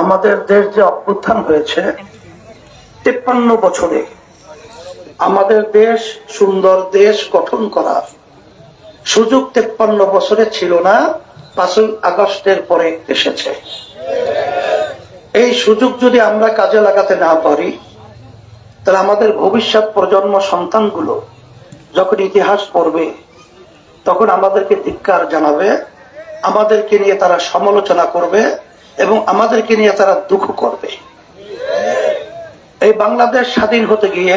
আমাদের দেশ যে অভ্যুত্থান হয়েছে, তেপ্পান্ন বছরে আমাদের দেশ সুন্দর দেশ গঠন করা সুযোগ তেপ্পান্ন বছরে ছিল না, পাঁচই আগস্টের পরে এসেছে। এই সুযোগ যদি আমরা কাজে লাগাতে না পারি, তাহলে আমাদের ভবিষ্যৎ প্রজন্ম সন্তানগুলো যখন ইতিহাস পড়বে, তখন আমাদেরকে ধিক্কার জানাবে, আমাদেরকে নিয়ে তারা সমালোচনা করবে এবং আমাদেরকে নিয়ে তারা দুঃখ করবে। এই বাংলাদেশ স্বাধীন হতে গিয়ে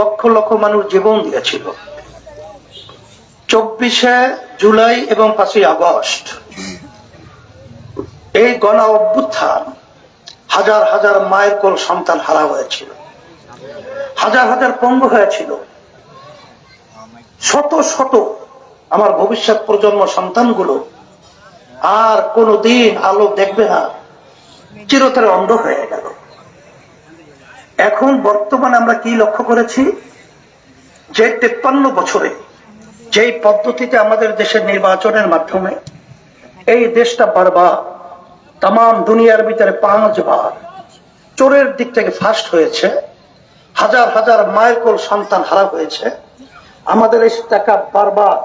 লক্ষ লক্ষ মানুষ জীবন দিয়েছিল। চব্বিশে জুলাই এবং পাঁচই আগস্ট এই গণ অভ্যুত্থান হাজার হাজার মায়ের কোল সন্তান হারা হয়েছিল। হাজার হাজার পঙ্গু হয়েছিল। শত শত আমার ভবিষ্যৎ প্রজন্ম সন্তানগুলো আর কোনদিন আলো দেখবে না। চিরতরে অন্ধ হয়ে গেল। এখন বর্তমানে আমরা কি লক্ষ্য করেছি? যে তেপ্পান্ন বছরে যেই পদ্ধতিতে আমাদের দেশের নির্বাচনের মাধ্যমে এই দেশটা বারবার তাম দুনিয়ার ভিতরে পাঁচবার চোরের দিক থেকে ফার্স্ট হয়েছে, হাজার হাজার মায়ের কোল সন্তান হারা হয়েছে। আমাদের এই টাকা বারবার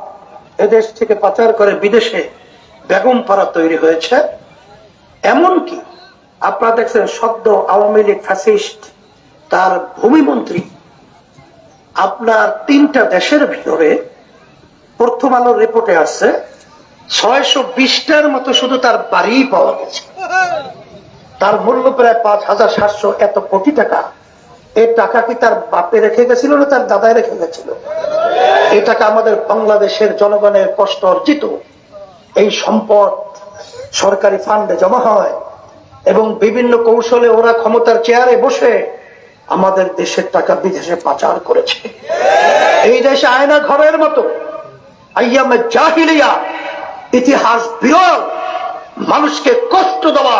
এদেশ থেকে পাচার করে বিদেশে বেগম পাড়া তৈরি হয়েছে। এমনকি আপনারা দেখছেন সদ্য আওয়ামী লীগ ফ্যাসিস্ট, তার ভূমিমন্ত্রী, আপনার তিনটা দেশের ভিতরে প্রথম আলোর রিপোর্টে আসছে, ছয়শো বিশটার মতো শুধু তার বাড়ি পাওয়া গেছে। তার মূল্য প্রায় পাঁচ হাজার সাতশো এত কোটি টাকা। এই টাকা কি তার বাপে রেখে গেছিল না তার দাদায় রেখে গেছিল? এই টাকা আমাদের বাংলাদেশের জনগণের কষ্ট অর্জিত। এই সম্পদ সরকারি ফান্ডে জমা হয় এবং বিভিন্ন কৌশলে ওরা ক্ষমতার চেয়ারে বসে আমাদের দেশের টাকা বিদেশে পাচার করেছে। এই দেশে আয়না ঘরের মতো। ইতিহাস বিরল। মানুষকে কষ্ট দেওয়া,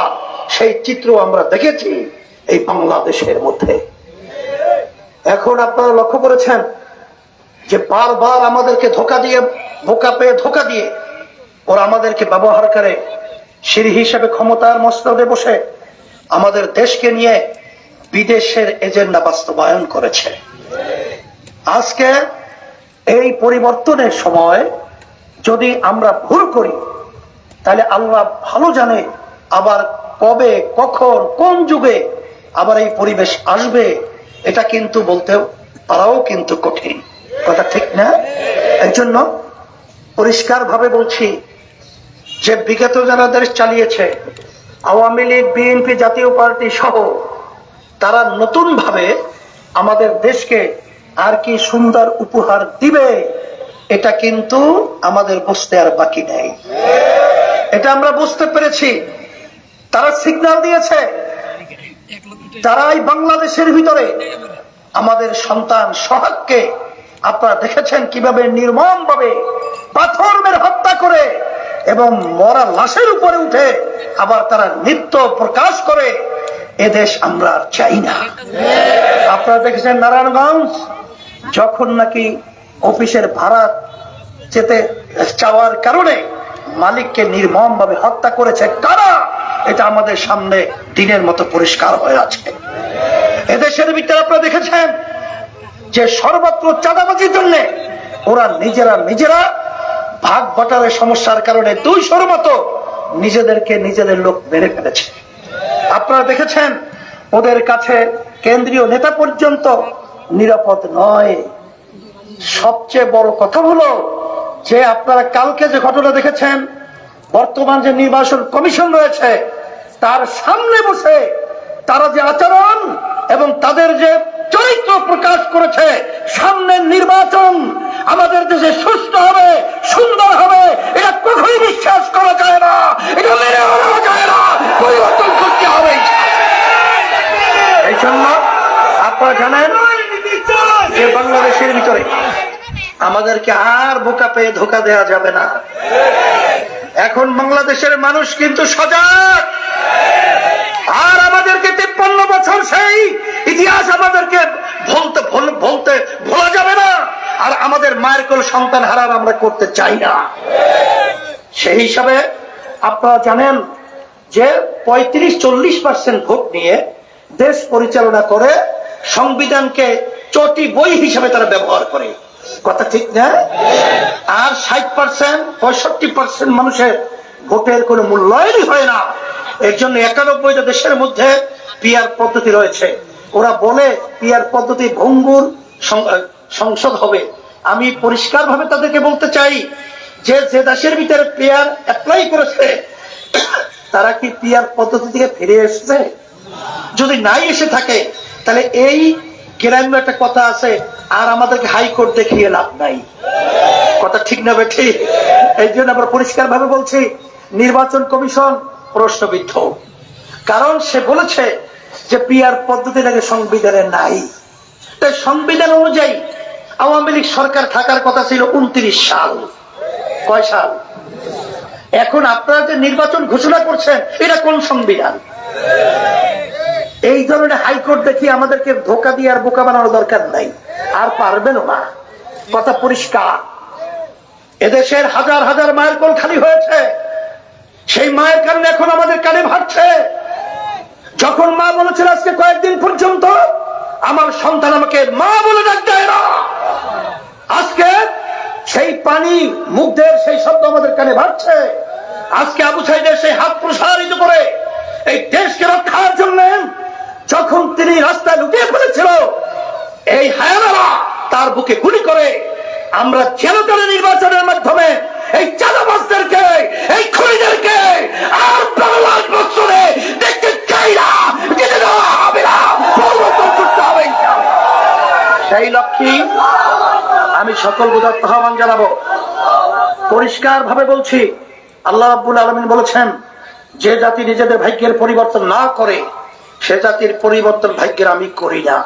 সেই চিত্র আমরা দেখেছি এই বাংলাদেশের মধ্যে। এখন আপনারা লক্ষ্য করেছেন যে বারবার আমাদেরকে ধোকা দিয়ে, বোকা পেয়ে ধোকা দিয়ে ওরা আমাদেরকে ব্যবহার করে সিঁড়ি হিসেবে ক্ষমতার মস্তদে বসে আমাদের দেশকে নিয়ে বিদেশের এজেন্ডা বাস্তবায়ন করেছে। আজকে এই পরিবর্তনের সময় যদি আমরা ভুল করি, তাহলে আল্লাহ ভালো জানে আবার কবে, কখন, কোন যুগে আবার এই পরিবেশ আসবে, এটা কিন্তু বলতেও পারাও কিন্তু কঠিন। কথা ঠিক না? এর জন্য পরিষ্কার ভাবে বলছি যে বিগত যারা দেশ চালিয়েছে, আওয়ামী লীগ, বিএনপি জাতীয় পার্টি সহ, তারা নতুন ভাবে আমাদের দেশকে আর কি সুন্দর উপহার দিবে, এটা কিন্তু আমাদের বুঝতে আর বাকি নেই। এটা আমরা বুঝতে পেরেছি। তারা সিগন্যাল দিয়েছে। তারাই বাংলাদেশের ভিতরে আমাদের সন্তান সোহাগকে, আপনারা দেখেছেন কীভাবে নির্মম ভাবে পাথর হত্যা করে এবং মরা লাশের উপরে উঠে আবার তারা নৃত্য প্রকাশ করে এদেশ আমরা চাই না। আপনারা দেখেছেন নারায়ণগঞ্জ? যখন নাকি অফিসের ভাড়া যেতে চাওয়ার কারণে মালিককে নির্মম ভাবে হত্যা করেছে, কারা? এটা আমাদের সামনে দিনের মতো পরিষ্কার হয়ে আছে। এদেশের ভিতরে আপনারা দেখেছেন যে সর্বত্র চাঁদাবাজির জন্য ওরা নিজেরা নিজেরা ভাগ বটারের সমস্যার কারণে দুই মতো নিজেদেরকে নিজেদের লোক মেরে ফেলেছে। আপনারা দেখেছেন, ওদের কাছে কেন্দ্রীয় নেতা পর্যন্ত নিরাপদ নয়। সবচেয়ে বড় কথা হলো যে, আপনারা কালকে যে ঘটনা দেখেছেন, বর্তমান যে নির্বাচন কমিশন রয়েছে, তার সামনে বসে তারা যে আচরণ এবং তাদের যে চরিত্র প্রকাশ করেছে, সামনের নির্বাচন, আমাদের দেশে সুস্থ হবে সুন্দর হবে এটা কখনোই বিশ্বাস করা যায় না। এটা মেনে নেওয়া যায় না। পরিবর্তন করতে হবে। এই জন্য আপনারা জানেন যে বাংলাদেশের ভিতরে আমাদেরকে আর বোকা পেয়ে ধোকা দেওয়া যাবে না। এখন বাংলাদেশের মানুষ কিন্তু সজাগ। আর আমাদেরকে তেপ্পান্ন বছর সেই ইতিহাস আমাদেরকে বলতে ভুল- বলতে ভোলা যাবে না। আর আমাদের মায়ের কোল সন্তান হারার আমরা করতে চাই না। সেই হিসাবে আপনারা জানেন যে পঁয়ত্রিশ, চল্লিশ পার্সেন্ট ভোট নিয়ে দেশ পরিচালনা করে সংবিধানকে চটি বই হিসাবে তারা ব্যবহার করে। কথা ঠিক না? আর ষাট পার্সেন্ট, পঁয়ষট্টি পার্সেন্ট মানুষের ভোটের কোনো মূল্যায়নই হয় না। এর জন্য একানব্বইটা দেশের মধ্যে পিয়ার পদ্ধতি রয়েছে। ওরা বলে পিয়ার পদ্ধতি ভঙ্গুর সংসদ হবে। আমি পরিষ্কার ভাবে তাদেরকে বলতে চাই যে যে দেশের ভিতরে পিয়ার অ্যাপ্লাই করেছে, তারা কি পিয়ার পদ্ধতি থেকে ফিরে এসেছে? যদি নাই এসে থাকে, তাহলে এই গ্রাম্য একটা কথা আছে, আর আমাদেরকে হাইকোর্ট দেখিয়ে লাভ নাই। কথা ঠিক না বেঠি? এই জন্য আমরা পরিষ্কার ভাবে বলছি, নির্বাচন কমিশন প্রশ্নবিদ্ধ। কারণ সে বলেছে যে পিয়ার পদ্ধতি নাকি সংবিধানে নাই। তাই সংবিধান অনুযায়ী আওয়ামী লীগ সরকার থাকার কথা ছিল উনত্রিশ সাল। কয় সাল? এখন আপনারা যে নির্বাচন ঘোষণা করছেন, এটা কোন সংবিধান? এই ধরনের হাইকোর্ট দেখি আমাদেরকে ধোকা দিয়ে আর বোকা বানানোর দরকার নাই। আর পারবেনও না। কথা পরিষ্কার। এদেশের হাজার হাজার মায়ের কোল খালি হয়েছে। সেই মায়ের কারণে এখন আমাদের কানে ভাবছে যখন মা বলেছিল আজকে কয়েকদিন পর্যন্ত, আমার সন্তান আমাকে মা বলে ডাক দেয় না আজকে সেই পানি মুগ্ধের সেই শব্দ আমাদের কানে ভাবছে আজকে আবু সাইদের সেই হাত প্রসারিত করে এই দেশকে রক্ষার জন্য যখন তিনি রাস্তায় লুকিয়ে পড়েছিল, এই হায়ানারা তার বুকে গুলি করে আমরা জেলতলে নির্বাচনের মাধ্যমে এই চাঁদাবাসদেরকে এই খুনিদেরকে আর বাংলার বছরে দেখতে চাই না যেতে দেওয়া হবে না, পরিবর্তন করতে হবে সেই লক্ষ্যে আমি সকল বোঝার আহ্বান জানাব। পরিষ্কার ভাবে বলছি, আল্লাহ রাব্বুল আলমিন বলেছেন, যে জাতি নিজেদের ভাগ্যের পরিবর্তন না করে, সে জাতির পরিবর্তন ভাগ্যের আমি করি না।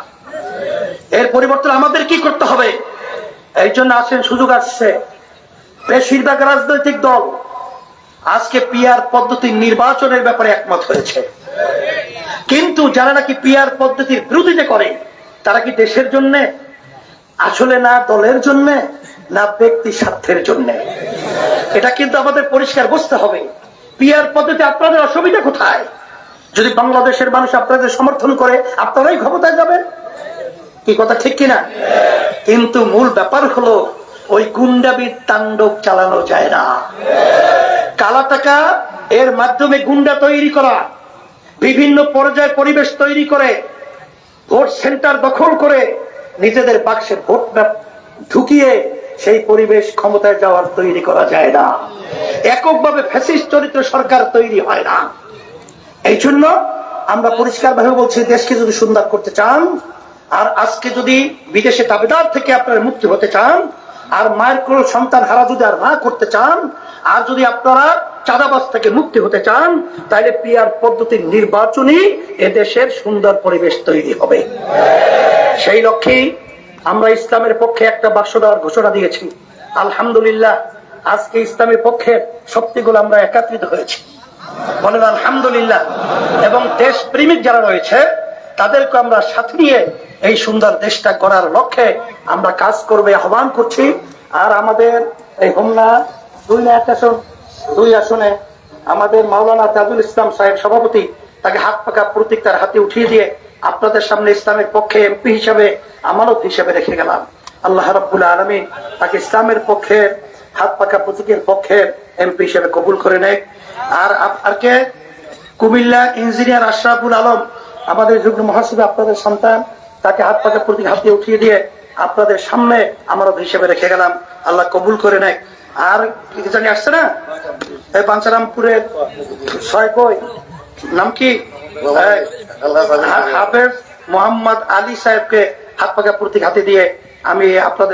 এর পরিবর্তন আমাদের কি করতে হবে? এই জন্য আসেন, সুযোগ আসছে। বেশিরভাগ রাজনৈতিক দল আজকে পিয়ার পদ্ধতির নির্বাচনের ব্যাপারে একমত হয়েছে। কিন্তু যারা নাকি পিয়ার পদ্ধতির বিরোধিতা করে, তারা কি দেশের জন্য আসলে না দলের জন্য, না ব্যক্তি স্বার্থের জন্য। এটা কিন্তু আমাদের পরিষ্কার বুঝতে হবে। পিয়ার পদ্ধতি আপনাদের অসুবিধা কোথায়? যদি বাংলাদেশের মানুষ আপনাদের সমর্থন করে, আপনারাই ক্ষমতায় যাবেন? কি কথা ঠিক কিনা? কিন্তু মূল ব্যাপার হলো, ওই গুন্ডাবির তাণ্ডব চালানো যায় না। কালা টাকা এর মাধ্যমে গুন্ডা তৈরি করা, বিভিন্ন পর্যায়ে পরিবেশ তৈরি করে, ভোট সেন্টার দখল করে নিজেদের বাক্সে ভোট ঢুকিয়ে সেই পরিবেশ ক্ষমতায় যাওয়ার তৈরি করা যায় না। এককভাবে ফ্যাসিস্ট চরিত্র সরকার তৈরি হয় না। এই জন্য আমরা পরিষ্কার ভাবে বলছি, দেশকে যদি সুন্দর করতে চান, আর আজকে যদি বিদেশে দাবিদার থেকে আপনারা মুক্তি হতে চান, আর মায়ের কোন সন্তান হারা যদি আর না করতে চান, আর যদি আপনারা চাঁদাবাজ থেকে মুক্তি হতে চান তাহলে পিয়ার পদ্ধতির নির্বাচনই এদেশের সুন্দর পরিবেশ তৈরি হবে। সেই লক্ষ্যেই আমরা ইসলামের পক্ষে একটা বাক্স দেওয়ার ঘোষণা দিয়েছি। আলহামদুলিল্লাহ, আজকে ইসলামের পক্ষে শক্তিগুলো আমরা একাত্রিত হয়েছি। বলেন আলহামদুলিল্লাহ, এবং দেশ প্রেমিক যারা রয়েছে, তাদেরকে আমরা সাথে নিয়ে এই সুন্দর দেশটা করার লক্ষ্যে আমরা কাজ করবে, আহ্বান করছি। আর আমাদের এই হোমনা, দুই না এক আসন দুই আসনে আমাদের মাওলানা তাজুল ইসলাম সাহেব সভাপতি তাকে হাত পাকা প্রতীক তার হাতে উঠিয়ে দিয়ে আপনাদের সামনে ইসলামের পক্ষে এমপি হিসাবে, আমানত হিসাবে রেখে গেলাম। আল্লাহ রাব্বুল আলমী তাকে ইসলামের পক্ষে, হাত পাকা প্রতীকের পক্ষে এমপি হিসেবে কবুল করে নেয় আর আপ- আর কে? কুমিল্লা ইঞ্জিনিয়ার আশরাফুল আলম, আমাদের যুগ্ম মহাসচিব আপনাদের সন্তান, তাকে হাত পাকা প্রতীক হাত উঠিয়ে দিয়ে আপনাদের সামনে আমানত হিসেবে রেখে গেলাম। আল্লাহ কবুল করে নেয় আর কি জানি আসছে না? এই বাঞ্চারামপুরের ছয় কই নাম কি? হাফেজ মোহাম্মদ আলী সাহেবকে হাত পাকা প্রতীক হাতে দিয়ে আমি আপনাদের